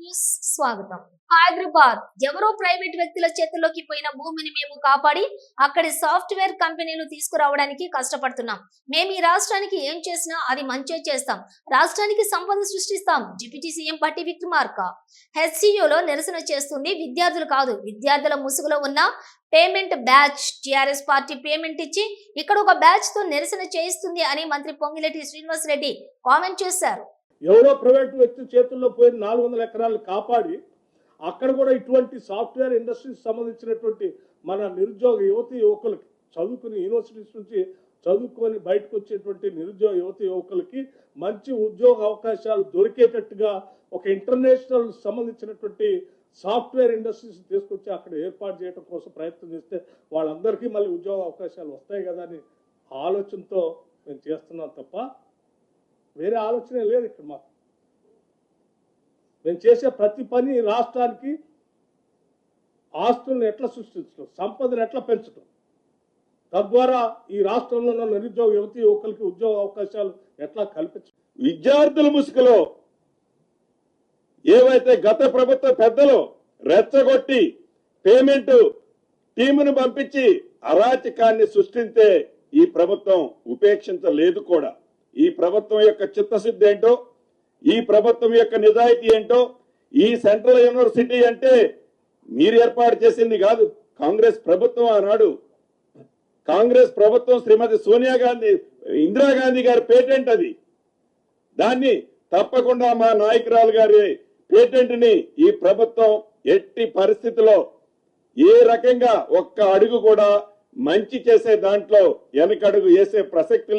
News స్వాగతం. హైదరాబాద్ ఎవరో private వ్యక్తుల చేతుల్లోకి పోయిన భూమిని మేము కాపాడి అక్కడి సాఫ్ట్వేర్ కంపెనీలు తీసుకురావడానికి కష్టపడుతున్నాం. మేము ఈ రాష్ట్రానికి ఏం చేసినా అది మంచే చేస్తాం. రాష్ట్రానికి సంపద సృష్టిస్తాం. డిప్యూటీ సీఎం పట్టి విక్రమార్క. హెచ్సియులో నిరసన చేస్తుంది విద్యార్థులు కాదు. విద్యార్థుల ముసుగులో ఉన్న payment batch. TRS party payment ఇచ్చి ఇక్కడ ఒక బ్యాచ్తో నిరసన చేయిస్తుంది అని మంత్రి పొంగిరెడ్డి శ్రీనివాస్ రెడ్డి కామెంట్ చేశారు. ఎవరో ప్రైవేట్ వ్యక్తి చేతుల్లో పోయిన నాలుగు వందల ఎకరాలు కాపాడి అక్కడ కూడా ఇటువంటి సాఫ్ట్వేర్ ఇండస్ట్రీకి సంబంధించినటువంటి మన నిరుద్యోగ యువతి యువకులకి చదువుకుని యూనివర్సిటీస్ నుంచి చదువుకొని బయటకు వచ్చేటువంటి నిరుద్యోగ యువతి యువకులకి మంచి ఉద్యోగ అవకాశాలు దొరికేటట్టుగా ఒక ఇంటర్నేషనల్ సంబంధించినటువంటి సాఫ్ట్వేర్ ఇండస్ట్రీస్ తీసుకొచ్చి అక్కడ ఏర్పాటు చేయడం కోసం ప్రయత్నం చేస్తే వాళ్ళందరికీ మళ్ళీ ఉద్యోగ అవకాశాలు వస్తాయి కదా అని ఆలోచనతో మేము చేస్తున్నాం తప్ప వేరే ఆలోచనే లేదు ఇక్కడ మాకు. మేము చేసే ప్రతి పని రాష్ట్రానికి ఆస్తులను ఎట్లా సృష్టించడం సంపదను ఎట్లా పెంచడం. తద్వారా ఈ రాష్ట్రంలో ఉన్న నిరుద్యోగ యువతి యువకులకి ఉద్యోగ అవకాశాలు ఎట్లా కల్పించడం. విద్యార్థుల ముసుగులో ఏవైతే గత ప్రభుత్వ పెద్దలు రెచ్చగొట్టి పేమెంట్ టీమును పంపించి అరాచకాన్ని సృష్టించే ఈ ప్రభుత్వం ఉపేక్షించలేదు కూడా. ఈ ప్రభుత్వం యొక్క చిత్తశుద్ధి ఏంటో ఈ ప్రభుత్వం యొక్క నిజాయితీ ఏంటో ఈ సెంట్రల్ యూనివర్సిటీ అంటే మీరు ఏర్పాటు చేసింది కాదు. కాంగ్రెస్ ప్రభుత్వం ఆనాడు కాంగ్రెస్ ప్రభుత్వం శ్రీమతి సోనియా గాంధీ ఇందిరాగాంధీ గారి పేటెంట్ అది. దాన్ని తప్పకుండా మా నాయకురాలు గారి పేటెంట్ని ఈ ప్రభుత్వం ఎట్టి పరిస్థితిలో ఏ రకంగా ఒక్క అడుగు కూడా మంచి చేసే దాంట్లో వెనకడుగు వేసే ప్రసక్తి